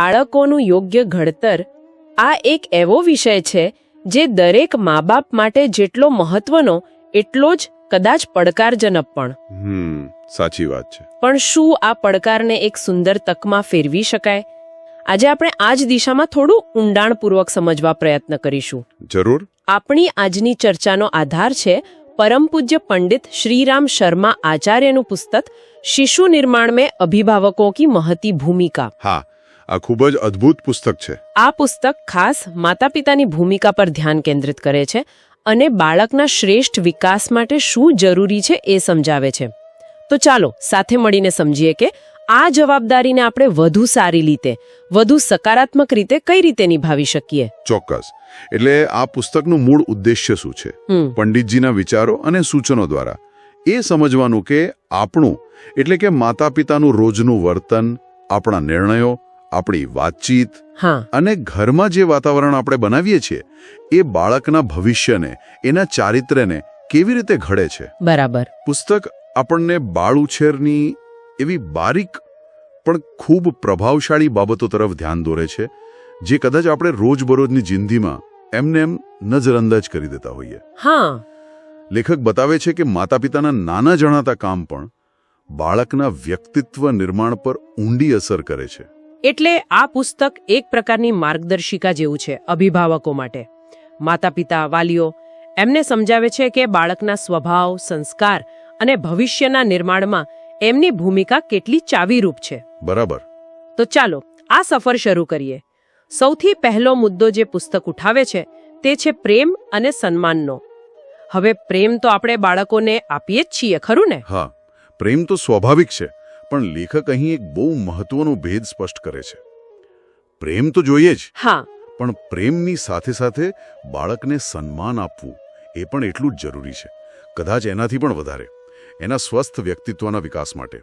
બાળકોનું યોગ્ય ઘડતર આ એક એવો વિષય છે જે દરેક મા બાપ માટે જેટલો મહત્વનો એટલો જ કદાચ પડકારજનક પણ. સાચી વાત છે. પણ શું આ પડકારને એક સુંદર તકમાં ફેરવી શકાય? આજે આપણે આ જ દિશામાં થોડું ઊંડાણપૂર્વક સમજવા પ્રયત્ન કરીશું. જરૂર. આપણી આજની ચર્ચાનો આધાર છે પરમ પૂજ્ય પંડિત શ્રીરામ શર્મા આચાર્યનું પુસ્તક શિશુ નિર્માણ મેં અભિભાવકો કી મહતી ભૂમિકા. હા આ ખૂબ જ અદ્ભુત પુસ્તક છે. આ પુસ્તક ખાસ માતા પિતાની ભૂમિકા પર ધ્યાન કેન્દ્રિત કરે છે અને બાળકના શ્રેષ્ઠ વિકાસ માટે શું જરૂરી છે એ સમજાવે છે. તો ચાલો સાથે મળીને સમજીએ કે આ જવાબદારીને આપણે વધુ સારી રીતે વધુ સકારાત્મક રીતે કઈ રીતે નિભાવી શકીએ? ચોક્કસ. એટલે આ પુસ્તકનું મૂળ ઉદ્દેશ્ય શું છે? પંડિતજીના વિચારો અને સૂચનો દ્વારા. એ સમજવાનું કે આપણું એટલે કે માતા પિતાનું રોજનું વર્તન આપણા નિર્ણયો આપણી વાતચીત અને ઘરમાં જે વાતાવરણ આપણે બનાવીએ છીએ એ બાળકના ભવિષ્યને એના ચારિત્રને કેવી રીતે ઘડે છે? બરાબર. પુસ્તક આપણને બાળ ઉછેરની એવી બારીક પણ ખૂબ પ્રભાવશાળી બાબતો તરફ ધ્યાન દોરે છે જે કદાચ આપણે રોજબરોજની જિંદગીમાં એમને એમ નજરઅંદાજ કરી દેતા હોઈએ. હા. લેખક બતાવે છે કે માતા પિતાના નાના જણાતા કામ પણ બાળકના વ્યક્તિત્વ નિર્માણ પર ઊંડી અસર કરે છે. એટલે આ પુસ્તક એક પ્રકારની માર્ગદર્શિકા જેવું છે અભિભાવકો માટે. માતા પિતા વાલીઓ એમને સમજાવે છે કે બાળકના સ્વભાવ સંસ્કાર અને ભવિષ્યના નિર્માણમાં એમની ભૂમિકા કેટલી ચાવીરૂપ છે. બરાબર. તો ચાલો આ સફર શરૂ કરીએ. સૌથી પહેલો મુદ્દો જે પુસ્તક ઉઠાવે છે તે છે પ્રેમ અને સન્માનનો. હવે પ્રેમ તો આપણે બાળકોને આપીએ જ છીએ ખરું ને? હા. પ્રેમ તો સ્વાભાવિક છે. પણ લેખક અહીં એક બહુ મહત્વનો ભેદ સ્પષ્ટ કરે છે. પ્રેમ તો જોઈએ જ. હા. પણ પ્રેમની સાથે સાથે બાળકને સન્માન આપવું એ પણ એટલું જ જરૂરી છે. કદાચ એનાથી પણ વધારે. એના સ્વસ્થ વ્યક્તિત્વના વિકાસ માટે.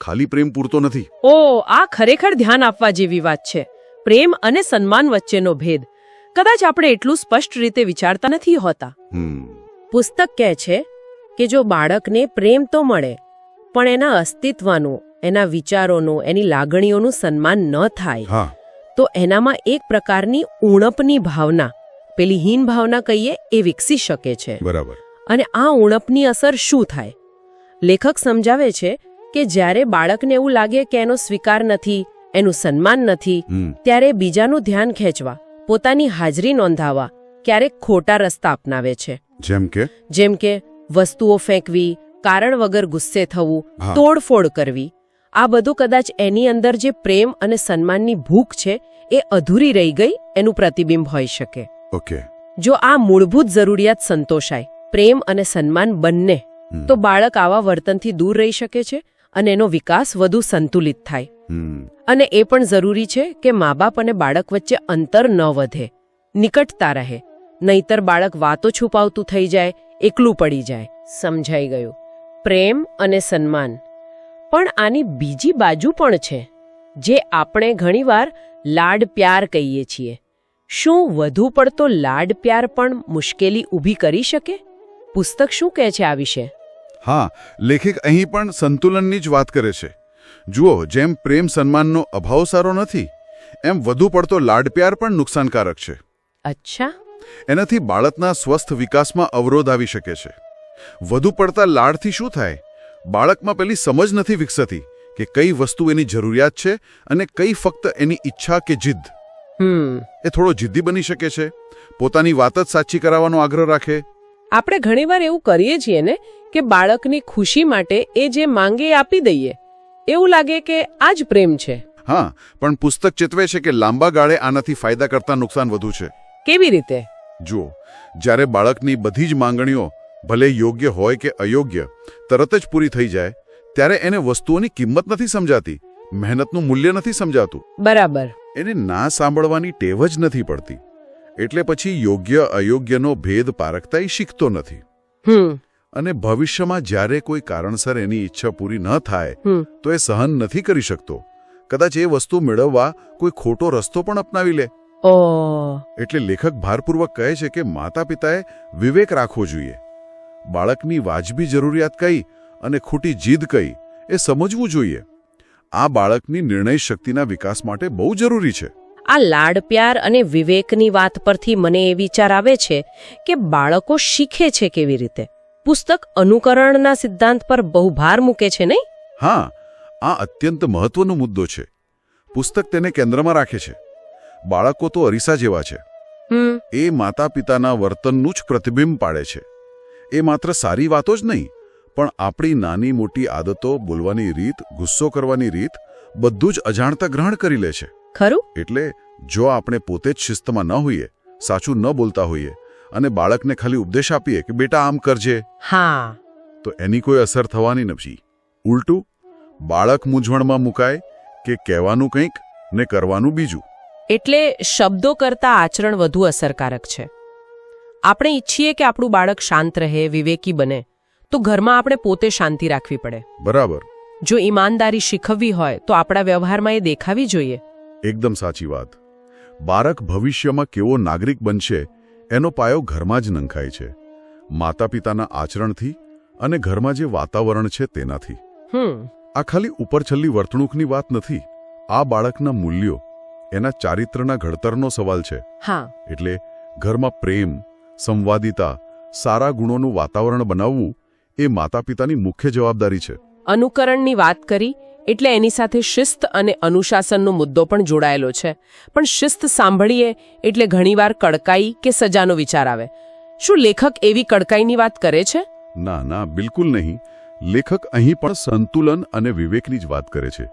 ખાલી પ્રેમ પૂરતો નથી. ઓ આ ખરેખર ધ્યાન આપવા જેવી વાત છે. પ્રેમ અને સન્માન વચ્ચેનો ભેદ. કદાચ આપણે એટલું સ્પષ્ટ રીતે વિચારતા નથી હોતા. પુસ્તક કહે છે કે જો બાળકને પ્રેમ તો મળે પણ એના અસ્તિત્વનું એના વિચારોનું એની લાગણીઓનું સન્માન ન થાય. તો એનામાં એક પ્રકારની ઉણપની ભાવના પેલી હીન ભાવના કહીએ એ વિકસી શકે છે. બરાબર. અને આ ઉણપની અસર શું થાય? લેખક સમજાવે છે કે જ્યારે બાળકને એવું લાગે કે એનો સ્વીકાર નથી એનું સન્માન નથી ત્યારે બીજાનું ધ્યાન ખેંચવા પોતાની હાજરી નોંધાવવા ક્યારેક ખોટા રસ્તા અપનાવે છે. જેમ કે? જેમ કે વસ્તુઓ ફેંકવી કારણ વગર ગુસ્સે થવું તોડફોડ કરવી આ બધું કદાચ એની અંદર જે પ્રેમ અને સન્માનની ભૂખ છે એ અધૂરી રહી ગઈ એનું પ્રતિબિંબ હોઈ શકે. ઓકે. જો આ મૂળભૂત જરૂરિયાત સંતોષાય પ્રેમ અને સન્માન બંને તો બાળક આવા વર્તનથી દૂર રહી શકે છે અને એનો વિકાસ વધુ સંતુલિત થાય. અને એ પણ જરૂરી છે કે મા બાપ અને બાળક વચ્ચે અંતર ન વધે નિકટતા રહે. નહીતર બાળક વાતો છુપાવતું થઈ જાય એકલું પડી જાય. સમજાઈ ગયું. પ્રેમ અને સન્માન. પણ આની બીજી બાજુ પણ છે જે આપણે ઘણીવાર લાડ પ્યાર કહીએ છીએ. શું વધુ પડતો લાડ પ્યાર પણ મુશ્કેલી ઊભી કરી શકે? પુસ્તક શું કહે છે આ વિશે? હા લેખક અહીં પણ સંતુલનની જ વાત કરે છે. જુઓ જેમ પ્રેમ સન્માનનો અભાવ સારો નથી એમ વધુ પડતો લાડપ્યાર પણ નુકસાનકારક છે. અચ્છા. એનાથી બાળકના સ્વસ્થ વિકાસમાં અવરોધ આવી શકે છે. વધુ પડતા લાડથી શું થાય? બાળકમાં પેલી સમજ નથી વિકસતી કે કઈ વસ્તુ એની જરૂરિયાત છે અને કઈ ફક્ત એની ઈચ્છા કે જીદ. એ થોડો જિદ્દી બની શકે છે. પોતાની વાત જ સાચી કરાવવાનો આગ્રહ રાખે. આપણે ઘણીવાર એવું કરીએ છીએ ને કે બાળકની ખુશી માટે એ જે માંગે એ આપી દઈએ. એવું લાગે કે આ જ પ્રેમ છે. હા પણ પુસ્તક ચેતવે છે કે લાંબા ગાળે આનાથી ફાયદા કરતા નુકસાન વધુ છે. કેવી રીતે? જુઓ જ્યારે બાળકની બધી જ માંગણીઓ ભલે યોગ્ય હોય કે અયોગ્ય તરત જ પૂરી થઈ જાય ત્યારે એને વસ્તુઓની કિંમત નથી સમજાતી મહેનતનું મૂલ્ય નથી સમજાતું. બરાબર. એને ના સાંભળવાની ટેવ જ નથી પડતી. એટલે પછી યોગ્ય અયોગ્યનો ભેદ પારખતા શીખતો નથી. અને ભવિષ્યમાં જ્યારે કોઈ કારણસર એની ઈચ્છા પૂરી ન થાય તો એ સહન નથી કરી શકતો. કદાચ એ વસ્તુ મેળવવા કોઈ ખોટો રસ્તો પણ અપનાવી લે. એટલે લેખક ભારપૂર્વક કહે છે કે માતા પિતાએ વિવેક રાખવો જોઈએ. બાળકની વાજબી જરૂરિયાત કઈ અને ખોટી જીદ કઈ એ સમજવું જોઈએ. આ બાળકની નિર્ણય શક્તિના વિકાસ માટે બહુ જરૂરી છે. આ લાડ પ્યાર અને વિવેકની વાત પરથી મને એ વિચાર આવે છે કે બાળકો શીખે છે કેવી રીતે. પુસ્તક અનુકરણના સિદ્ધાંત પર બહુ ભાર મૂકે છે નહીં? હા આ અત્યંત મહત્વનો મુદ્દો છે. પુસ્તક તેને કેન્દ્રમાં રાખે છે. બાળકો તો અરીસા જેવા છે. એ માતા પિતાના વર્તનનું જ પ્રતિબિંબ પાડે છે. એ માત્ર સારી વાતો જ નહીં પણ આપણી નાની મોટી આદતો બોલવાની રીત ગુસ્સો કરવાની રીત બધું જ અજાણતા ગ્રહણ કરી લે છે. ખરું? એટલે જો આપણે પોતે જ શિસ્તમાં ન હોઈએ સાચું ન બોલતા હોઈએ અને બાળકને ખાલી ઉપદેશ આપીએ કે બેટા આમ કરજે હા. તો એની કોઈ અસર થવાની નથી. ઉલટું બાળક મૂંઝવણમાં મુકાય કે કહેવાનું કંઈક ને કરવાનું બીજું. એટલે શબ્દો કરતાં આચરણ વધુ અસરકારક છે. આપણે ઈચ્છીએ કે આપણું બાળક શાંત રહે વિવેકી બને તો ઘરમાં આપણે પોતે શાંતિ રાખવી પડે. બરાબર. જો ઈમાનદારી શીખવવી હોય તો આપણા વ્યવહારમાં એ દેખાવી જોઈએ. એકદમ સાચી વાત. બાળક ભવિષ્યમાં કેવો નાગરિક બનશે એનો પાયો ઘરમાં જ નંખાય છે. માતા પિતાના આચરણથી અને ઘરમાં જે વાતાવરણ છે તેનાથી. આ ખાલી ઉપરછલ્લી વર્તણૂકની વાત નથી આ બાળકના મૂલ્યો એના ચારિત્રના ઘડતરનો સવાલ છે. હા. એટલે ઘરમાં પ્રેમ સંવાદિતા સારા ગુણોનું વાતાવરણ બનાવવું એ માતા પિતાની મુખ્ય જવાબદારી છે. અનુકરણની વાત કરી એટલે એની સાથે શિસ્ત અને અનુશાસનનો મુદ્દો પણ જોડાયેલો છે. પણ શિસ્ત સાંભળીએ એટલે ઘણીવાર કડકાઈ કે સજાનો વિચાર આવે. શું લેખક એવી કડકાઈની વાત કરે છે? ના ના બિલકુલ નહીં. લેખક અહીં પણ સંતુલન અને વિવેકની જ વાત કરે છે.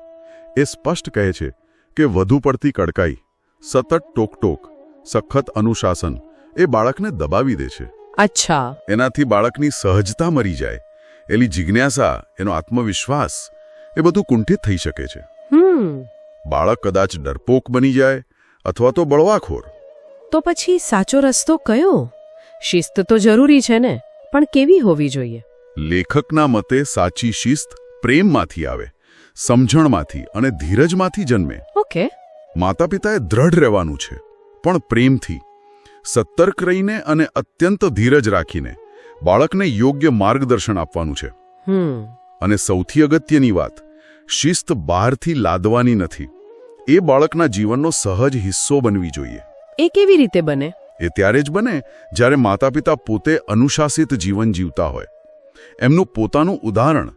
એ સ્પષ્ટ કહે છે કે વધુ પડતી કડકાઈ સતત ટોકટોક સખત અનુશાસન એ બાળકને દબાવી દે છે. અચ્છા. એનાથી બાળકની સહજતા મરી જાય. એની જિજ્ઞાસા એનો આત્મવિશ્વાસ એ બધું કુંઠિત થઈ શકે છે. બાળક કદાચ ડરપોક બની જાય અથવા તો બળવાખોર. તો પછી સાચો રસ્તો કયો? શિસ્ત તો જરૂરી છે ને પણ કેવી હોવી જોઈએ? લેખકના મતે સાચી શિસ્ત પ્રેમમાંથી આવે સમજણમાંથી અને ધીરજમાંથી જન્મે. ઓકે. માતા પિતાએ દ્રઢ રહેવાનું છે પણ પ્રેમથી. સતર્ક રહીને અને અત્યંત ધીરજ રાખીને બાળકને યોગ્ય માર્ગદર્શન આપવાનું છે. અને સૌથી અગત્યની વાત શિસ્ત બહારથી લાદવાની નથી. એ બાળકના જીવનનો સહજ હિસ્સો બનવી જોઈએ. એ કેવી રીતે બને? એ ત્યારે જ બને જ્યારે માતા પિતા પોતે અનુશાસિત જીવન જીવતા હોય. એમનું પોતાનું ઉદાહરણ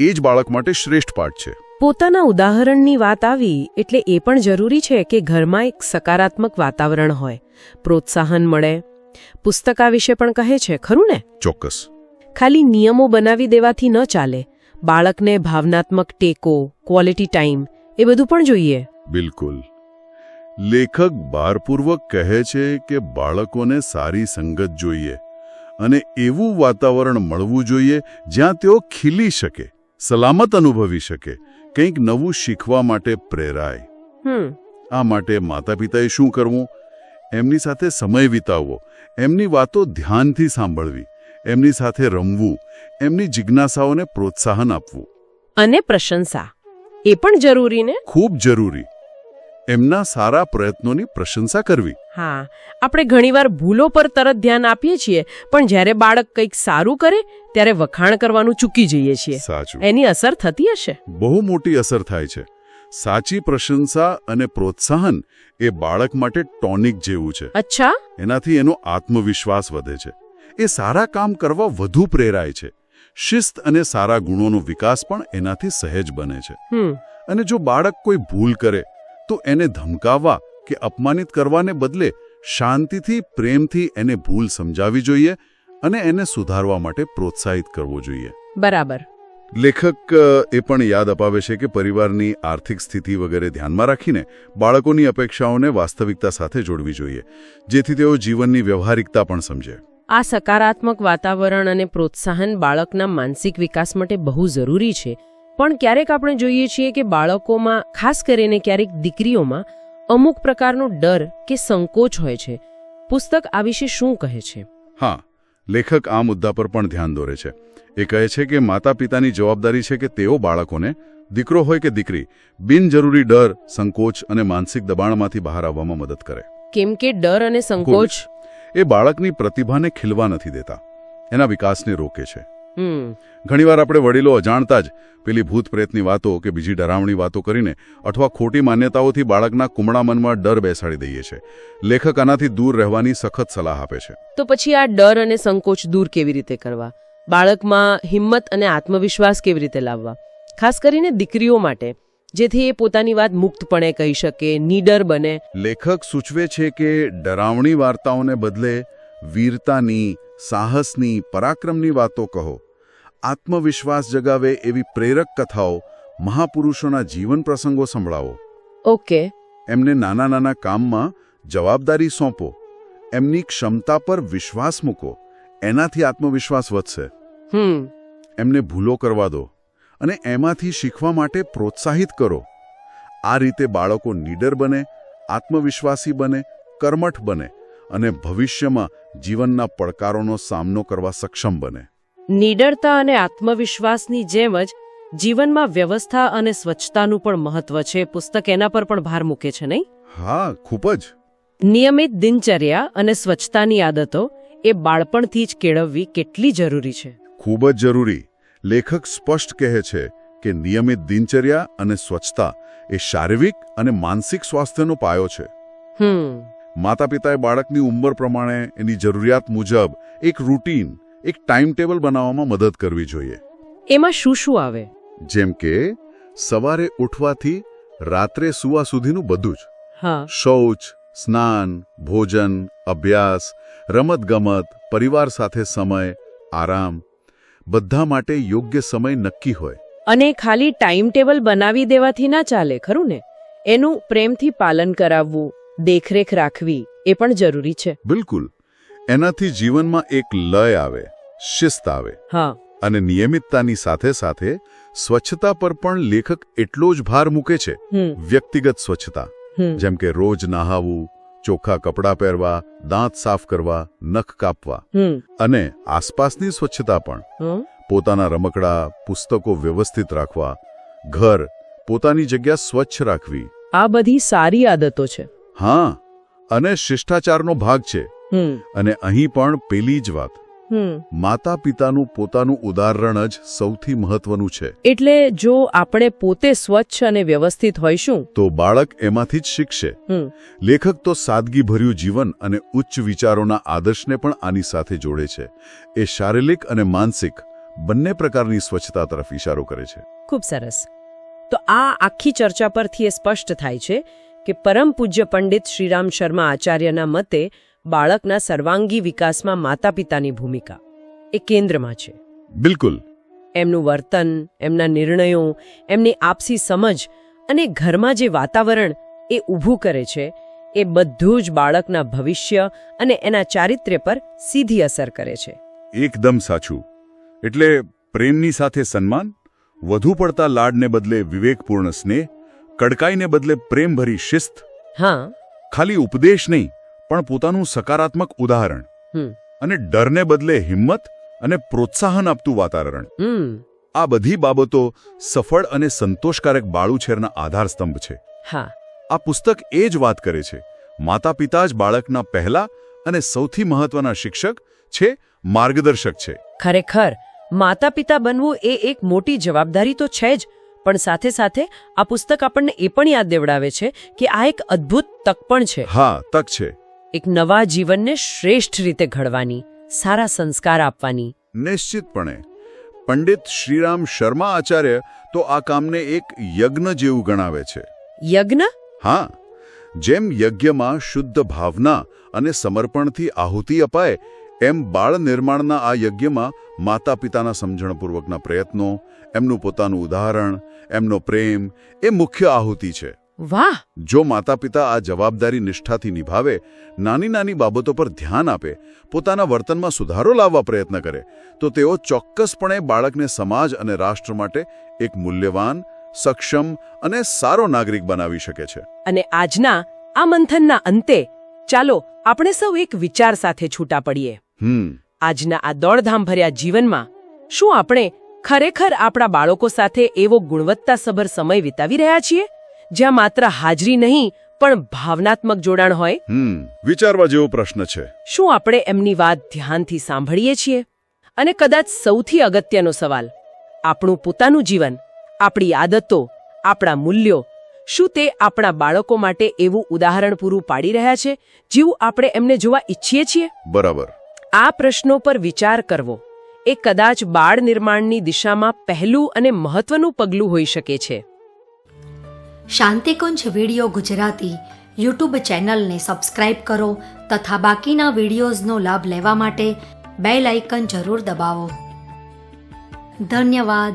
એ જ બાળક માટે શ્રેષ્ઠ પાઠ છે. પોતાના ઉદાહરણની વાત આવી એટલે એ પણ જરૂરી છે કે ઘરમાં એક સકારાત્મક વાતાવરણ હોય. પ્રોત્સાહન મળે. પુસ્તકા વિશે પણ કહે છે ખરું ને? ચોક્કસ. ખાલી નિયમો બનાવી દેવાથી ન ચાલે. બાળકને ભાવનાત્મક ટેકો ક્વોલિટી ટાઈમ એ બધું પણ જોઈએ. બિલકુલ. લેખક ભારપૂર્વક કહે છે કે બાળકોને સારી સંગત જોઈએ અને એવું વાતાવરણ મળવું જોઈએ જ્યાં તેઓ ખીલી શકે. સલામત અનુભવી શકે. કંઈક નવું શીખવા માટે પ્રેરાય. આ માટે માતા પિતાએ શું કરવું? એમની સાથે સમય વિતાવવો. એમની વાતો ધ્યાનથી સાંભળવી. એમની સાથે રમવું. એમની જિજ્ઞાસાઓને પ્રોત્સાહન આપવું. અને પ્રશંસા. એ પણ જરૂરી ને? ખૂબ જરૂરી. એમના સારા પ્રયત્નોની પ્રશંસા કરવી. હા આપણે ઘણીવાર ભૂલો પર તરત ધ્યાન આપીએ છીએ પણ જ્યારે બાળક કંઈક સારું કરે ત્યારે વખાણ કરવાનું ચૂકી જઈએ છીએ. સાચું. એની અસર થતી હશે? બહુ મોટી અસર થાય છે. સાચી પ્રશંસા અને પ્રોત્સાહન એ બાળક માટે ટોનિક જેવું છે. અચ્છા. એનાથી એનો આત્મવિશ્વાસ વધે છે. એ સારા કામ કરવા વધુ પ્રેરાય છે. શિસ્ત અને સારા ગુણોનો વિકાસ પણ એનાથી સહેજ બને છે. અને જો બાળક કોઈ ભૂલ કરે તો એને ધમકાવવા કે અપમાનિત કરવાને બદલે શાંતિથી પ્રેમથી એને ભૂલ સમજાવી જોઈએ અને એને સુધારવા માટે પ્રોત્સાહિત કરવો જોઈએ. બરાબર. લેખક એ પણ યાદ અપાવે છે કે પરિવારની આર્થિક સ્થિતિ વગેરે ધ્યાનમાં રાખીને બાળકોની અપેક્ષાઓને વાસ્તવિકતા સાથે જોડવી જોઈએ જેથી તેઓ જીવનની વ્યવહારિકતા પણ સમજે. આ સકારાત્મક વાતાવરણ અને પ્રોત્સાહન બાળકના માનસિક વિકાસ માટે બહુ જરૂરી છે. પણ ક્યારેક આપણે જોઈએ છીએ કે બાળકોમાં ખાસ કરીને ક્યારેક દીકરીઓમાં અમુક પ્રકારનો ડર કે સંકોચ હોય છે. પુસ્તક આ વિશે શું કહે છે? હા લેખક આ મુદ્દા પર પણ ધ્યાન દોરે છે. એ કહે છે કે માતા પિતાની જવાબદારી છે કે તેઓ બાળકોને દીકરો હોય કે દીકરી બિનજરૂરી ડર સંકોચ અને માનસિક દબાણમાંથી બહાર આવવામાં મદદ કરે. કેમ કે ડર અને સંકોચ એ બાળકની પ્રતિભાને ખીલવા નથી દેતા. એના વિકાસને રોકે છે. ઘણીવાર આપણે વડીલો અજાણતા જ પેલી ભૂત પ્રેતની વાતો કે બીજી ડરાવણી વાતો કરીને અથવા ખોટી માન્યતાઓથી બાળકના કુમળા મનમાં ડર બેસાડી દઈએ છે લેખક આનાથી દૂર રહેવાની સખત સલાહ આપે છે. તો પછી આ ડર અને સંકોચ દૂર કેવી રીતે કરવા? બાળકમાં હિંમત અને આત્મવિશ્વાસ કેવી રીતે લાવવા? ખાસ કરીને દીકરીઓ માટે જેથી એ પોતાની વાત મુક્તપણે કહી શકે નીડર બને. લેખક સૂચવે છે કે ડરાવણી વાર્તાઓને બદલે વીરતાની સાહસની પરાક્રમની વાતો કહો. આત્મવિશ્વાસ જગાવે એવી પ્રેરક કથાઓ મહાપુરુષોના જીવન પ્રસંગો સંભળાવો. ઓકે. એમને નાના નાના કામમાં જવાબદારી સોંપો. એમની ક્ષમતા પર વિશ્વાસ મૂકો. એનાથી આત્મવિશ્વાસ વધશે. હમ. એમને ભૂલો કરવા દો અને એમાંથી શીખવા માટે પ્રોત્સાહિત કરો. આ રીતે બાળકો નીડર બને આત્મવિશ્વાસી બને કર્મઠ બને. અને ભવિષ્યમાં જીવનના પડકારોનો સામનો કરવા સક્ષમ બને. નીડરતા અને આત્મવિશ્વાસની જેમ જ જીવનમાં વ્યવસ્થા અને સ્વચ્છતાનું પણ મહત્વ છે. પુસ્તક એના પર પણ ભાર મૂકે છે નહીં? હા ખૂબ જ. નિયમિત દિનચર્યા અને સ્વચ્છતાની આદતો એ બાળપણથી જ કેળવવી કેટલી જરૂરી છે? ખૂબ જ જરૂરી. લેખક સ્પષ્ટ કહે છે કે નિયમિત દિનચર્યા અને સ્વચ્છતા એ શારીરિક અને માનસિક સ્વાસ્થ્યનો પાયો છે. હમ. માતા પિતાએ બાળકની ઉંમર પ્રમાણે એની જરૂરિયાત મુજબ એક રૂટીન એક ટાઈમ ટેબલ બનાવવામાં મદદ કરવી જોઈએ. એમાં શું શું આવે? જેમ કે સવારે ઉઠવાથી રાત્રે સૂવા સુધીનું બધું જ. હા. શૌચ સ્નાન ભોજન અભ્યાસ રમતગમત પરિવાર સાથે સમય આરામ બધા માટે યોગ્ય સમય નક્કી હોય. અને ખાલી ટાઈમ ટેબલ બનાવી દેવાથી ના ચાલે ખરું ને? એનું પ્રેમથી પાલન કરાવવું દેખરેખ રાખવી એ પણ જરૂરી છે. બિલકુલ. એનાથી જીવનમાં એક લય આવે શિસ્ત આવે હા. અને નિયમિતતાની સાથે સાથે સ્વચ્છતા પર પણ લેખક એટલો જ ભાર મૂકે છે. વ્યક્તિગત સ્વચ્છતા. જેમ કે રોજ નહાવું ચોખ્ખા કપડાં પહેરવા દાંત સાફ કરવા નખ કાપવા અને આસપાસની સ્વચ્છતા પણ. પોતાના રમકડા પુસ્તકો વ્યવસ્થિત રાખવા ઘર પોતાની જગ્યા સ્વચ્છ રાખવી. આ બધી સારી આદતો છે. હા અને શિષ્ટાચારનો ભાગ છે. અને અહીં પણ પેલી જ વાત. માતા પિતાનું પોતાનું ઉદાહરણ જ સૌથી મહત્વનું છે. એટલે જો આપણે પોતે સ્વચ્છ અને વ્યવસ્થિત હોઈશું? તો બાળક એમાંથી જ શીખશે. લેખક તો સાદગીભર્યું જીવન અને ઉચ્ચ વિચારોના આદર્શને પણ આની સાથે જોડે છે. એ શારીરિક અને માનસિક બંને પ્રકારની સ્વચ્છતા તરફ ઇશારો કરે છે. ખૂબ સરસ. તો આ આખી ચર્ચા પરથી એ સ્પષ્ટ થાય છે કે પરમ પૂજ્ય પંડિત શ્રીરામ શર્મા આચાર્યના મતે બાળકના સર્વાંગી વિકાસમાં માતા પિતાની ભૂમિકા એ કેન્દ્રમાં છે. બિલકુલ. એમનું વર્તન એમના નિર્ણયો એમની આપસી સમજ અને ઘરમાં જે વાતાવરણ એ ઊભું કરે છે એ બધું જ બાળકના ભવિષ્ય અને એના ચારિત્ર્ય પર સીધી અસર કરે છે. એકદમ સાચું. એટલે પ્રેમની સાથે સન્માન વધુ પડતા લાડને બદલે વિવેકપૂર્ણ સ્નેહ કડકાઈને બદલે પ્રેમભરી શિસ્ત હા. ખાલી ઉપદેશ નહીં પણ પોતાનું સકારાત્મક ઉદાહરણ અને ડરને બદલે હિંમત અને પ્રોત્સાહન આપતું વાતાવરણ. આ બધી બાબતો સફળ અને સંતોષકારક બાળુછેરના આધારસ્તંભ છે. હા. આ પુસ્તક એ જ વાત કરે છે. માતા પિતા જ બાળકના પહેલા અને સૌથી મહત્વના શિક્ષક છે માર્ગદર્શક છે. ખરેખર માતા પિતા બનવું એ એક મોટી જવાબદારી તો છે જ પણ સાથે સાથે આ પુસ્તક આપણને એ પણ યાદ દેવડાવે છે કે આ એક અદ્ભુત તક પણ છે. હા તક છે. એક નવા જીવનને શ્રેષ્ઠ રીતે ઘડવાની સારા સંસ્કાર આપવાની. નિશ્ચિતપણે. પંડિત શ્રીરામ શર્મા આચાર્ય તો આ કામને એક યજ્ઞ જેવું ગણાવે છે. યજ્ઞ? હા. જેમ યજ્ઞમાં શુદ્ધ ભાવના અને સમર્પણથી આહુતિ અપાય એમ બાળ નિર્માણના આ યજ્ઞમાં માતા પિતાના સમજણપૂર્વકના પ્રયત્નો એમનું પોતાનું ઉદાહરણ એમનો પ્રેમ એ મુખ્ય આહુતિ છે. વાહ! જો માતા પિતા આ જવાબદારી નિષ્ઠાથી નિભાવે નાની નાની બાબતો પર ધ્યાન આપે પોતાના વર્તનમાં સુધારો લાવવા પ્રયત્ન કરે તો તેઓ ચોક્કસપણે બાળકને સમાજ અને રાષ્ટ્ર માટે એક મૂલ્યવાન સક્ષમ અને સારો નાગરિક બનાવી શકે છે. અને આજના આ મંથનના અંતે ચાલો આપણે સૌ એક વિચાર સાથે છૂટા પડીએ. હમ. આજના આ દોડધામ ભર્યા જીવનમાં શું આપણે ખરેખર આપણા બાળકો સાથે એવો ગુણવત્તાસભર સમય વિતાવી રહ્યા છીએ જ્યાં માત્ર હાજરી નહીં પણ ભાવનાત્મક જોડાણ હોય? વિચારવા જેવો પ્રશ્ન છે. શું આપણે એમની વાત ધ્યાનથી સાંભળીએ છીએ? અને કદાચ સૌથી અગત્યનો સવાલ આપણું પોતાનું જીવન આપણી આદતો આપણા મૂલ્યો શું તે આપણા બાળકો માટે એવું ઉદાહરણ પૂરું પાડી રહ્યા છે જેવું આપણે એમને જોવા ઈચ્છીએ છીએ? બરાબર. આ પ્રશ્નો પર વિચાર કરવો. એ કદાચ બાળ નિર્માણની દિશામાં પહેલું અને મહત્વનું પગલું હોઈ શકે છે. શાંતિકુંજ વિડિયો ગુજરાતી યુટ્યુબ ચેનલને સબસ્ક્રાઇબ કરો તથા બાકીના વિડીયોઝનો લાભ લેવા માટે બેલ આઇકન જરૂર દબાવો. ધન્યવાદ.